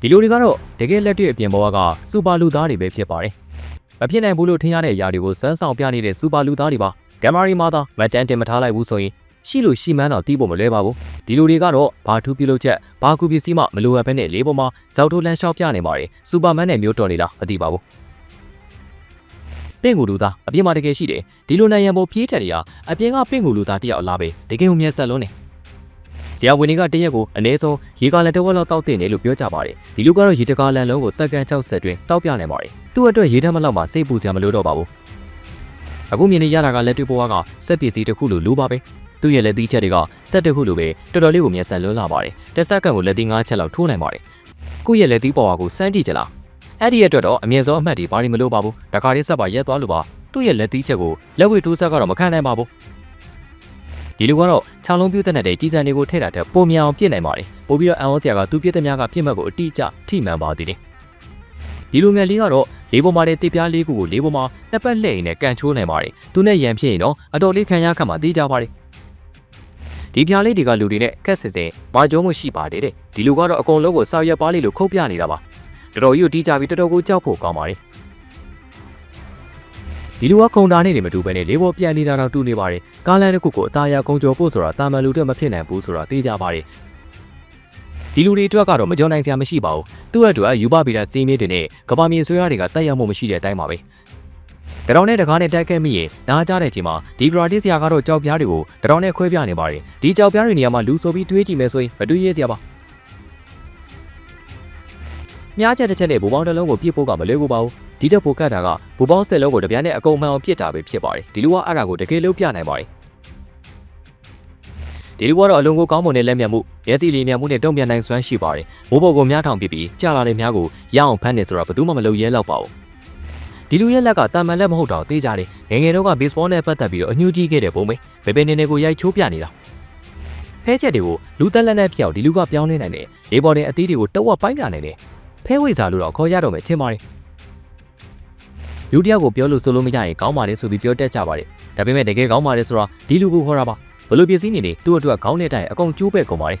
ဒီလူတွေကတော့တကယ်လက်တွေ့အပြင်ဘဝကစူပါလူသားတွေပဲဖြစ်ပါတယ်မဖြစ်နိုင်ဘူးလို့ထင်ရတဲ့အရာတွေကိုစမ်းဆောင်ပြနေတဲ့စူပါလူသားတွေပါကင်မရာမှာသာမတန်တင်မထားလိုက်ဘူးဆိုရင်ရှိလို့ရှိမှန်းတော့တီးဖို့မလွဲပါဘူးဒီလူတွေကတော့ဘာထူးပြုလုပ်ချက်ဘာကူပစ္စည်းမှမလိုအပ်ဘဲနဲ့လေးပေါ်မှာဇောက်ထိုးလန်းလျှောက်ပြနေပါတယ်စူပါမန်နဲ့မျိုးတော်နေလားမသိပါဘူးပင့်ကူလူသားအပြင်မှာတကယ်ရှိတယ်ဒီလိုနိုင်ရန်ပေါ်ပြေးထက်တွေဟာအပြင်ကပင့်ကူလူသားတယောက်အလားပဲတကယ်ကိုမျက်ဆက်လုံးနေ ဆရာဝန်တွေကတရက်ကိုအနည်းဆုံးရေကားလက်တစ်ဝက်လောက်တောက်တင်တယ်လို့ပြောကြပါတယ်ဒီလူကတော့ရေတကားလန်လုံးကိုစက္ကန့်60တွင်တောက်ပြနိုင်ပါတယ်သူ့အတွက်ရေထက်မလောက်မှစိတ်ပူစရာမလိုတော့ပါဘူးအခုမြင်နေရတာကလက်တွေ့ဘဝကစက်ပစ္စည်းတစ်ခုလိုလိုပါပဲသူ့ရဲ့လက်သီးချက်တွေကတက်တစ်ခုလိုပဲတော်တော်လေးကိုမျက်စံလွန်းလာပါတယ်တစ်စက္ကန့်ကိုလက်သီး၅ချက်လောက်ထိုးနိုင်ပါတယ်ကိုယ့်ရဲ့လက်သီးပေါ်ဝါကိုစမ်းကြည့်ကြလားအဲ့ဒီအတွက်တော့အမြင့်ဆုံးအမှတ်တွေဘာတွေမလို့ပါဘူးတခါလေးဆက်ပါရက်သွားလို့ပါသူ့ရဲ့လက်သီးချက်ကိုလက်ဝဲတိုးဆက်ကတော့မခံနိုင်ပါဘူး ဒီလူကတော့ခြောင်လုံးပြုတ်တဲ့တဲ့ကြီးစံတွေကိုထည့်တာတဲ့ပုံမြအောင်ပြစ်နိုင်ပါတယ်ပို့ပြီးတော့အန်အောစရာကသူပြစ်တဲ့များကပြစ်မှတ်ကိုအတိအကျထိမှန်ပါသေးတယ်ဒီလူငယ်လေးကတော့လေးပေါ်မှာတဲ့တစ်ပြားလေးခုကိုလေးပေါ်မှာနှစ်ပတ်လှည့်ရင်နဲ့ကန်ချိုးနိုင်ပါတယ်သူနဲ့ရန်ဖြစ်ရင်တော့အတော်လေးခံရခတ်မှသိကြပါတယ်ဒီပြားလေးတွေကလူတွေနဲ့ခက်စစ်စစ်မာကြုံမှုရှိပါတယ်တဲ့ဒီလူကတော့အကုန်လုံးကိုစောက်ရက်ပါးလေးလိုခုတ်ပြနေတာပါတော်တော်ကြီးကိုတီးကြပြီးတော်တော်ကိုကြောက်ဖို့ကောင်းပါတယ် ဒီလူကခုံတာနေနေမတူဘဲနဲ့လေးပေါ်ပြန်နေတာတော့တူနေပါတယ်ကားလန်တစ်ခုကိုအသားရကုံကြော်ဖို့ဆိုတာတာမန်လူတွေမဖြစ်နိုင်ဘူးဆိုတာသိကြပါတယ်ဒီလူတွေအတွက်ကတော့မကြောနိုင်စရာမရှိပါဘူးသူ့အတွက်ယူပဗီတာစီးမင်းတွေနဲ့ကဘာမြေဆွေးရတွေကတက်ရောက်မှုမရှိတဲ့အတိုင်းပါပဲတရောင်နဲ့တကားနဲ့တိုက်ခဲ့မိရင်နားကြတဲ့အချိန်မှာဒီဂရာတစ်ဆရာကတော့ကြောက်ပြားတွေကိုတရောင်နဲ့ခွဲပြနေပါတယ်ဒီကြောက်ပြားတွေနေရာမှာလူဆိုပြီးတွေးကြည့်မယ်ဆိုရင်မတွေးရစရာပါမြားချက်တစ်ချက်နဲ့ဘူပေါင်းတစ်လုံးကိုပြစ်ဖို့ကမလွယ်ဘူးပါဘူး ဒီတက်ပိုကတ်တာကဘူပေါင်းဆက်လုံးကိုတပြားနဲ့အကုန်မှန်အောင်ပြစ်တာပဲဖြစ်ပါတယ်ဒီလူကအဲ့ဒါကိုတကယ်လို့ပြနိုင်ပါတယ်ဒီလူကတော့အလုံးကိုကောင်းမွန်တဲ့လက်မြတ်မှုရဲစီလေးမြတ်မှုနဲ့တုံ့ပြန်နိုင်စွမ်းရှိပါတယ်ဘိုးဘော်ကိုမြားထောင်ပစ်ပြီးကြာလာတဲ့မြားကိုရအောင်ဖမ်းနေဆိုတာဘယ်သူမှမလုပ်ရဲတော့ပါဘူးဒီလူရဲ့လက်ကတာမန်လက်မဟုတ်တော့တေးကြတယ်ငယ်ငယ်တော့ကဘေ့စ်ဘောနဲ့ပတ်သက်ပြီးတော့အညှိုးကြီးခဲ့တဲ့ပုံပဲဘေဘေနေနေကိုရိုက်ချိုးပြနေတာဖဲချက်တွေကိုလူတက်လက်နဲ့ဖျောက်ဒီလူကပြောင်းလဲနိုင်တယ်လေးဘော်နဲ့အသီးတွေကိုတဝက်ပိုင်းပြနိုင်တယ်ဖဲဝိစာလို့တော့ခေါ်ရတော့မယ်ချင်းပါတယ် လူတယောက်ကိုပြောလို့ဆိုလို့မရရင်ကောင်းပါလေဆိုပြီးပြောတတ်ကြပါတယ်ဒါပေမဲ့တကယ်ကောင်းပါလေဆိုတာဒီလူကိုခေါ်တာပါဘလို့ပစ္စည်းနေနေသူ့အတွက်ခေါင်းနဲ့တိုင်အကုန်ကျိုးပဲကုန်ပါတယ်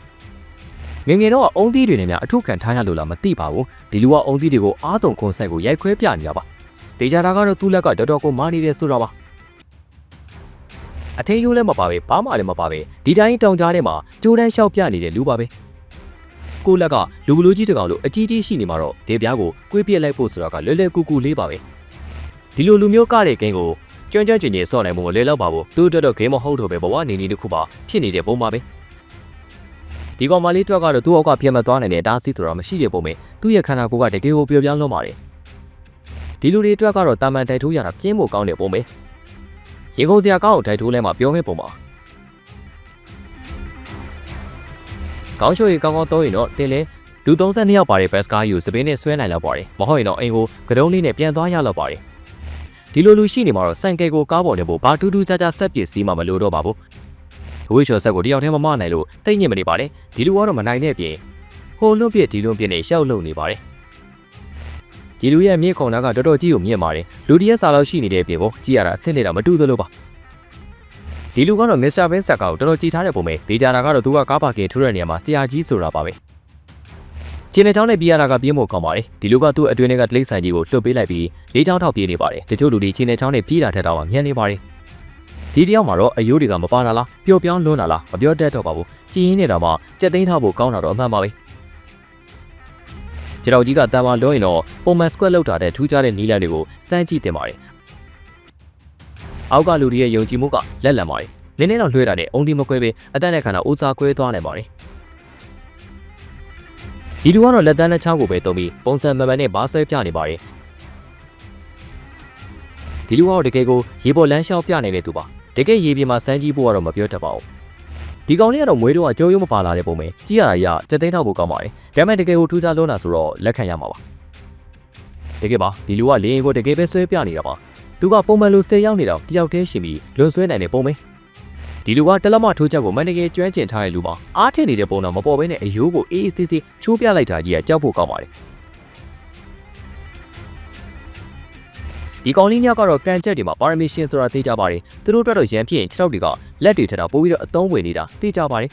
ငယ်ငယ်တော့အုံသီးတွေနဲ့များအထုခံထားရလို့လားမသိပါဘူးဒီလူကအုံသီးတွေကိုအားတုံခွန်ဆိုင်ကိုရိုက်ခွဲပြနေတာပါဒေကြတာကတော့သူ့လက်ကတော်တော်ကိုမာနေတယ်ဆိုတော့ပါအထင်းရိုးလည်းမပါပဲဘာမှလည်းမပါပဲဒီတိုင်းတောင်ကြားထဲမှာကြိုးတန်းလျှောက်ပြနေတဲ့လူပါပဲကိုလက်ကလူဘလူကြီးတကောင်လို့အကြီးကြီးရှိနေမှာတော့ဒေပြားကိုကွေးပြက်လိုက်ဖို့ဆိုတာကလွယ်လွယ်ကူကူလေးပါပဲ ဒီလိုလူမျိုးကတဲ့ဂိမ်းကိုကျွမ်းကျွမ်းကျင်ကျင်စော့နိုင်မှုမလဲတော့ပါဘူးသူ့အတွက်တော့ဂိမ်းမဟုတ်တော့ပဲဘဝနေနေတစ်ခုပါဖြစ်နေတဲ့ပုံပါပဲဒီကောင်မလေးတွက်ကတော့သူ့အောက်ကပြတ်မသွားနိုင်တဲ့တားဆီးဆိုတာမရှိတဲ့ပုံပဲသူ့ရဲ့ခန္ဓာကိုယ်ကတကယ်ကိုပျော်ပြောင်းလွန်းပါတယ်ဒီလူတွေအတွက်ကတော့တာမန်တိုက်ထိုးရတာပြင်းဖို့ကောင်းတဲ့ပုံပဲရေကုန်စရာကောင်းအောင်တိုက်ထိုးလဲမှာပြောမဲ့ပုံပါကောင်းချိုရီကောင်းကောင်းသုံးရင်တော့တင်လဲလူ32ယောက်ပါတဲ့ဘတ်စကားယူစပင်းနဲ့ဆွဲနိုင်လောက်ပါတယ်မဟုတ်ရင်တော့အိမ်ကိုကတုံးလေးနဲ့ပြန်သွားရလောက်ပါတယ် ဒီလိုလူရှိနေမှာတော့စိုင်ကယ်ကိုကားပေါ်နေဖို့ဘာတူးတူးကြကြဆက်ပစ်စီးမှမလိုတော့ပါဘူးဝိချော်ဆက်ကိုတယောက်တည်းမမနိုင်လို့တိတ်ညစ်မနေပါနဲ့ဒီလူကတော့မနိုင်တဲ့အပြင်ဟိုလွတ်ပြစ်ဒီလွတ်ပြစ်နဲ့ရှောက်လုံနေပါတယ်ဒီလူရဲ့မြင့်ခုံနာကတော်တော်ကြီးကိုမြင့်ပါတယ်လူတရက်စာလောက်ရှိနေတဲ့အပြင်ပေါ့ကြည့်ရတာအဆင့်နေတာမတူသလိုပါဒီလူကတော့မစ္စတာဘင်းဆက်ကောက်တော်တော်ကြည်ထားတဲ့ပုံပဲဒေဂျာတာကတော့သူကကားပါကင်ထိုးတဲ့နေရာမှာဆရာကြီးဆိုတာပါပဲ ကျင်းနေချောင်းနဲ့ပြရတာကပြင်းဖို့ကောင်းပါတယ်ဒီလူကသူ့အတွင်းထဲကတလိမ့်ဆိုင်ကြီးကိုလှုပ်ပေးလိုက်ပြီးလေးချောင်းထောက်ပြေးနေပါတယ်တချို့လူတွေကျင်းနေချောင်းနဲ့ပြေးတာထက်တော့မြန်နေပါတယ်ဒီတယောက်မှာတော့အယိုးတွေကမပါတာလားပျော့ပြောင်းလွန်းတာလားမပြောတတ်တော့ပါဘူးကြည်ရင်းနေတာမှကြက်သိမ်းထားဖို့ကောင်းတာတော့အမှန်ပါပဲခြေတော်ကြီးကတန်ပါလွှဲရင်တော့ပုံမှန် squat လောက်တာတဲ့ထူးခြားတဲ့နီးလန်းတွေကိုစမ်းကြည့်တင်ပါတယ်အောက်ကလူတွေရဲ့ယုံကြည်မှုကလက်လံပါတယ်နည်းနည်းတော့လွှဲတာနဲ့အုံဒီမကွဲပဲအသက်နဲ့ခန္ဓာဦးစားကွဲသွားနိုင်ပါတယ် ဒီလူကတော့လက်တန်းနဲ့ချောင်းကိုပဲတုံးပြီးပုံစံမှန်မှန်နဲ့ဘားဆွဲပြနေပါတယ်ဒီလူကတော့တကယ်ကိုရေပေါ်လမ်းလျှောက်ပြနေတဲ့သူပါတကယ်ရေပြင်မှာစမ်းကြည့်ဖို့ကတော့မပြောတတ်ပါဘူးဒီကောင်လေးကတော့မွေးတော့အကျိုးရုံးမပါလာတဲ့ပုံပဲကြည့်ရတာရစက်သိန်းထောက်ဖို့ကောင်းပါတယ်ဒါပေမဲ့တကယ်ကိုထူးခြားလွန်းတာဆိုတော့လက်ခံရမှာပါတကယ်ပါဒီလူကလေရင်ကိုတကယ်ပဲဆွဲပြနေတာပါသူကပုံမှန်လို၁၀ရောက်နေတော့တယောက်တည်းရှင်ပြီးလွန်ဆွဲနိုင်တဲ့ပုံပဲ ဒီလူကတလက်မထိုးချက်ကိုမန်တကယ်ကျွမ်းကျင်ထားတဲ့လူပါအားထင်နေတဲ့ပုံတော့မပေါ်ဘဲနဲ့အယိုးကိုအေးအေးဆေးဆေးချိုးပြလိုက်တာကြီးကကြောက်ဖို့ကောင်းပါတယ်ဒီကောင်လေးများကတော့ကန်ချက်တွေမှာပါရမီရှင်ဆိုတာသိကြပါတယ်သူတို့အတွက်တော့ရန်ဖြစ်ရင်6ထောက်တွေကလက်တွေထက်တော့ပိုပြီးတော့အသုံးဝင်နေတာသိကြပါတယ်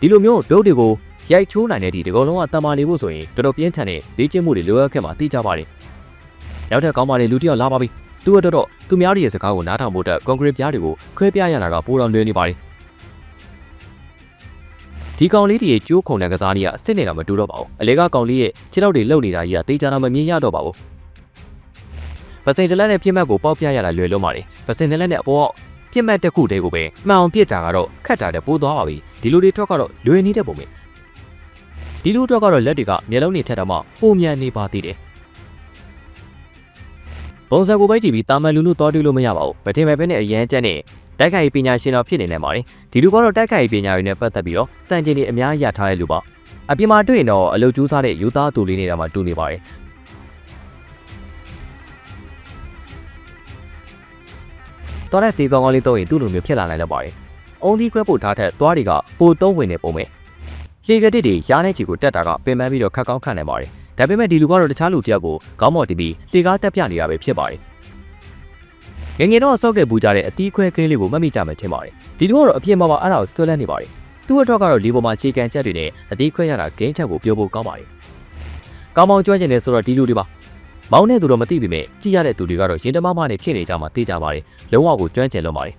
ဒီလိုမျိုးဒုတ်တွေကိုရရိုက်ချိုးနိုင်တဲ့ဒီဒီကုံလုံးကတမာနေဖို့ဆိုရင်တော်တော်ပြင်းထန်တဲ့လေ့ကျင့်မှုတွေလိုအပ်ခဲ့မှာသိကြပါတယ်နောက်ထပ်ကောင်းပါလေလူတစ်ယောက်လာပါပြီ သူကတော့တော့သူများရဲ့စကားကိုနားထောင်ဖို့အတွက်ကွန်ကရစ်ပြားတွေကိုခွဲပြရတာကပိုတော့လွယ်နေပါတယ်ဒီကောင်လေးတွေကျိုးခုံတဲ့ကစားနည်းကအစ်စ်နေတာမတူတော့ပါဘူးအလေကကောင်လေးရဲ့ခြေထောက်တွေလှုပ်နေတာကြီးကတေးချာတာမမြင်ရတော့ပါဘူးပစိန်တလက်နဲ့ပြစ်မှတ်ကိုပေါက်ပြရတာလွယ်လုံးပါတယ်ပစိန်တလက်နဲ့အပေါ်ပြစ်မှတ်တစ်ခုတည်းကိုပဲမှန်အောင်ပြစ်တာကတော့ခက်တာတဲ့ပိုးသွားပါပြီဒီလိုတွေထွက်ကတော့လွယ်နေတဲ့ပုံပဲဒီလိုတော့ကတော့လက်တွေကမျက်လုံးတွေထက်တော့မှပုံမြန်နေပါသေးတယ် ပုံစံကိုပဲကြည့်ပြီးတာမန်လူလူတော်တူလို့မရပါဘူးမတင်မဲ့ပဲနဲ့အရန်ကျက်နဲ့တိုက်ခိုက်ရေးပညာရှင်တော်ဖြစ်နေနိုင်ပါတယ်ဒီလူကတော့တိုက်ခိုက်ရေးပညာတွေနဲ့ပတ်သက်ပြီးတော့စံကျင်တွေအများကြီးရထားတဲ့လူပါအပြင်မှာတွေ့ရင်တော့အလုပ်ကျူးစားတဲ့ယူသားသူလေးနေတာမှတူနေပါတယ်တော်တဲ့ဒီကောင်ကောင်လေးတော့ရင်သူ့လိုမျိုးဖြစ်လာနိုင်တော့ပါတယ်အုံဒီခွဲပို့ထားတဲ့သွားတွေကပိုတုံးဝင်နေပုံပဲလေကတစ်တွေရားနေချီကိုတက်တာကပင်ပန်းပြီးတော့ခက်ကောင်းခံနေပါတယ်ဒါပေမဲ့ဒီလူကတော့တခြားလူတယောက်ကိုခေါင်းမော်တီးပြီးလေကားတက်ပြနေတာပဲဖြစ်ပါတယ်ငယ်ငယ်တော့ဆော့ကဲပူကြတဲ့အတီးခွဲကလေးလေးကိုမှတ်မိကြမယ်ထင်ပါတယ်ဒီလူကတော့အပြင်းမှာပါအဲ့ဒါကိုစတိုလန်နေပါတယ်သူ့အတွက်ကတော့ဒီပေါ်မှာခြေကန်ချက်တွေနဲ့အတီးခွဲရတာဂိမ်းချက်ကိုပြောဖို့ကောင်းပါတယ်ကောင်းမောင်ကျွမ်းကျင်နေဆိုတော့ဒီလူတွေပါမောင်းတဲ့သူတော့မသိပေမဲ့ကြည့်ရတဲ့သူတွေကတော့ရင်တမမနဲ့ဖြစ်နေကြမှာသိကြပါတယ်လုံးဝကိုကျွမ်းကျင်လွန်ပါတယ်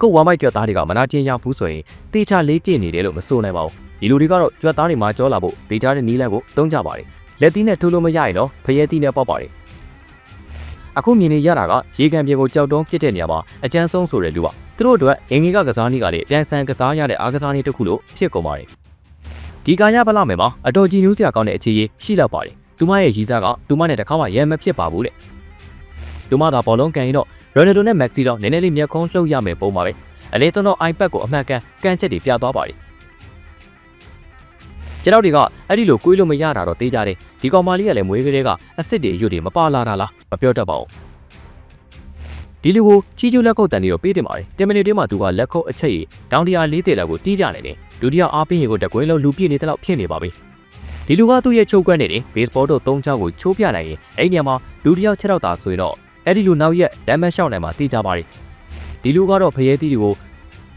ကိုဝမ်မိုက်ကြွက်သားတွေကမနာကျင်ရဘူးဆိုရင်တေချာလေးကျင့်နေတယ်လို့မဆိုနိုင်ပါဘူးဒီလူတွေကတော့ကြွက်သားတွေမှာကြောလာဖို့ဒေတာတဲ့နီးလန့်ကိုတုံးကြပါတယ် လက်သီးနဲ့ထိုးလို့မရရင်တော့ဖရဲသီးနဲ့ပေါက်ပါတယ်အခုမြင်နေရတာကရေကန်ပြေကိုကြောက်တုံးဖြစ်တဲ့နေရာမှာအကျန်းဆုံးဆိုတဲ့လူပါသူတို့အတွက်အင်္ဂိကကစားနည်းကလည်းပြန်ဆန်ကစားရတဲ့အားကစားနည်းတစ်ခုလို့ဖြစ်ကုန်ပါတယ်ဒီကာရပလာမယ်မှာအတော်ကြီးနူးစရာကောင်းတဲ့အခြေရေးရှိလောက်ပါတယ်သူမရဲ့ရီစားကသူမနဲ့တခါမှရံမဖြစ်ပါဘူးတဲ့သူမသာဘောလုံးကန်ရင်တော့ရိုနယ်ဒိုနဲ့မက်ဆီတော့နည်းနည်းလေးမျက်ခုံးလှုပ်ရမယ်ပုံပါပဲအလေးသွန်းတော့ iPad ကိုအမှန်ကန်ကန်ချက်တွေပြသွားပါတယ် ကျွန်တော်တွေကအဲ့ဒီလိုကိုွေးလို့မရတာတော့သိကြတယ်ဒီကောင်မလေးကလည်းမွေးကလေးကအစ်စ်တွေရွတ်တွေမပါလာတာလားမပြောတတ်ပါဘူးဒီလူကိုချီကျူလက်ကုပ်တန်ပြီးတော့ပေးတင်ပါတယ်10မိနစ်တည်းမှာသူကလက်ခုပ်အချက်ရည်တောင်တရာ40လောက်ကိုတီးပြနေတယ်ဒုတိယအားပေးရေကိုတကွဲလုံးလူပြည့်နေတဲ့လောက်ဖြစ်နေပါပြီဒီလူကသူ့ရဲ့ချုပ်ကွက်နေတယ်ဘေ့စ်ဘောတို့၃ချောင်းကိုချိုးပြနိုင်ရင်အဲ့ဒီညမှာလူတစ်ယောက်ချက်တော့တာဆိုရင်တော့အဲ့ဒီလူနောက်ရက်ဒမ်မတ်ရှောက်နိုင်မှာတီးကြပါတယ်ဒီလူကတော့ဖရဲသီးတွေကို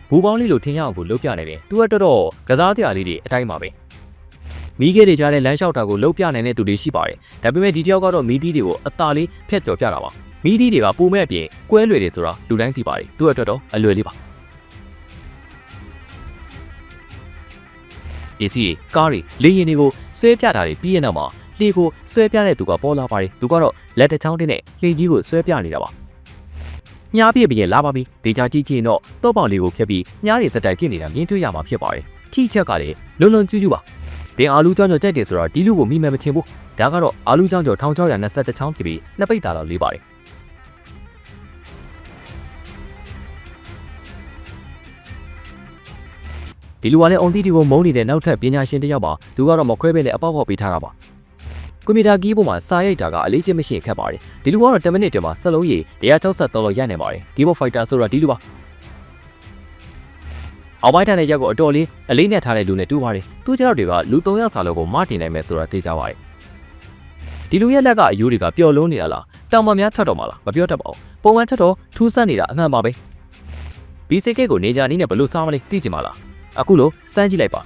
ဘူပေါင်းလေးလိုထင်းရအောင်ကိုလုတ်ပြနေတယ်သူကတော်တော်ကစားတရားလေးတွေအတိုင်းပါပဲ မိခဲတွေကြားတဲ့လမ်းလျှောက်တာကိုလှုပ်ပြနိုင်တဲ့သူတွေရှိပါတယ်။ဒါပေမဲ့ဒီတယောက်ကတော့မီးသီးတွေကိုအသာလေးဖျက်ကျော်ပြတာပါ။မီးသီးတွေကပုံမဲ့အပြင်ကွဲလွယ်တယ်ဆိုတာလူတိုင်းသိပါတယ်။သူ့အတွက်တော့အလွယ်လေးပါ။ဒီစီကားတွေလေရင်တွေကိုဆွဲပြတာတွေပြီးရနောက်မှာလေကိုဆွဲပြတဲ့သူကပေါ်လာပါတယ်။သူကတော့လက်တစ်ချောင်းတင်းနဲ့လေကြီးကိုဆွဲပြနေတာပါ။ညားပြည့်ပြင်လာပါပြီ။ဒေချာကြီးကြီးတော့တော့ပေါင်လေးကိုဖြတ်ပြီးညားတွေစက်တိုက်ပြစ်နေတာမြင်တွေ့ရမှာဖြစ်ပါတယ်။ထိချက်ကလည်းလုံလုံကျူးကျူးပါ။ တင်အာလူကြောင့်ကြောင့်ကြိုက်တယ်ဆိုတော့ဒီလူကိုမိမယ်မချင်ဘူး။ဒါကတော့အာလူကြောင့်ကြောင့်1621ချောင်းဖြစ်ပြီးနှစ်ပိတ်တာတော့လေးပါတယ်။ဒီလူကလည်းအွန်တီတီကိုမုန်းနေတဲ့နောက်ထပ်ပညာရှင်တစ်ယောက်ပါသူကတော့မခွဲပဲနဲ့အပေါက်ပေါက်ပေးထားတာပါကွန်ပျူတာကီးပေါ်မှာစာရိုက်တာကအလေးချင်းမရှိခက်ပါတယ်ဒီလူကတော့10မိနစ်တည်းမှာစက်လုံးရည်163လောက်ရိုက်နေပါတယ် keyboard fighter ဆိုတာဒီလူပါ အောက်ပိုင်းတန်တဲ့ရက်ကိုအတော်လေးအလေးနဲ့ထားတဲ့လူနဲ့တူပါတယ်သူ့ကြောက်တွေကလူ3ယောက်စာလောက်ကိုမတင်နိုင်မယ်ဆိုတာသိကြပါတယ်ဒီလူရဲ့လက်ကအယိုးတွေကပျော်လုံးနေတာလားတောင်ပများထပ်တော့မှာလားမပြောတတ်ပါဘူးပုံမှန်ထပ်တော့ထူးဆန်းနေတာအမှန်ပါပဲဘီစီကစ်ကိုနေကြနီးနဲ့ဘလို့စားမလဲသိကြမှာလားအခုလို့စမ်းကြည့်လိုက်ပါ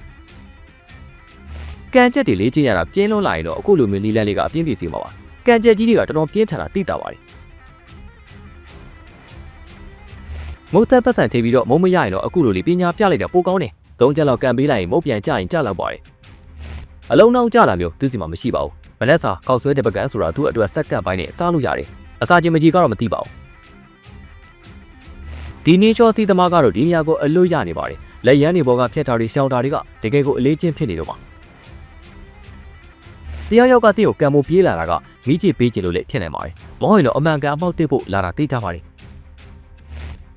ကန်ချက်တွေလေးကျင်းရတာပြင်းလွန်းလာရင်တော့အခုလိုမျိုးနီလန်လေးကအပြင်းပြေစီမှာပါကန်ချက်ကြီးတွေကတော်တော်ပြင်းထန်တာသိတာပါတယ် မုတ်သက်ပတ်စံထေးပြီးတော့မုံမရရင်တော့အခုလိုလေးပညာပြလိုက်တာပိုကောင်းတယ်သုံးချက်လောက်ကန်ပေးလိုက်ရင်မုတ်ပြန်ကြရင်ကြလောက်ပါတယ်အလုံးနောက်ကြတာမျိုးသူစီမှာမရှိပါဘူးမနက်စာကောက်ဆွဲတဲ့ပကန်းဆိုတာသူ့အတွက်စက်ကပ်ပိုင်းနဲ့စားလို့ရတယ်အစာချင်းမကြီးကတော့မသိပါဘူးဒီနေချောစီသမားကတော့ဒီနေရာကိုအလွတ်ရနေပါတယ်လက်ရန်တွေဘောကဖျက်တာတွေရှောင်တာတွေကတကယ်ကိုအလေးချင်းဖြစ်နေတော့ပါတရားရောက်ကတည့်ကိုကံမိုးပြေးလာတာကမိချစ်ပေးချင်လို့လည်းဖြစ်နေပါတယ်။မဟုတ်ရင်တော့အမှန်ကန်အပေါက်တစ်ဖို့လာတာသိကြပါတယ်။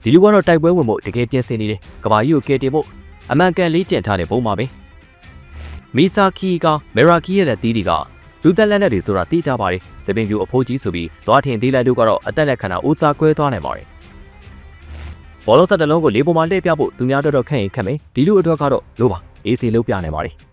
ဒီလူကတော့တိုက်ပွဲဝင်ဖို့တကယ်ပြင်ဆင်နေတယ်။ကဘာကြီးကိုကယ်တင်ဖို့အမှန်ကန်လေးကျင့်ထားတဲ့ဘုံပါပဲ။မီဆာခီကမေရာကီရဲ့တီးဒီကလူသက်လက်နဲ့တွေဆိုတာသိကြပါတယ်။စပင်ကျူအဖိုးကြီးဆိုပြီးသွားထင်သေးလက်တို့ကတော့အသက်လက်ခဏဦးစားကွဲသွားနိုင်ပါတယ်။ဘောလုံးဆက်တလုံးကိုလေးပေါ်မှာလှည့်ပြဖို့သူများတော်တော်ခန့်ရင်ခန့်မယ်။ဒီလူအတွက်ကတော့လိုပါအေးစီလုံးပြနိုင်ပါတယ်။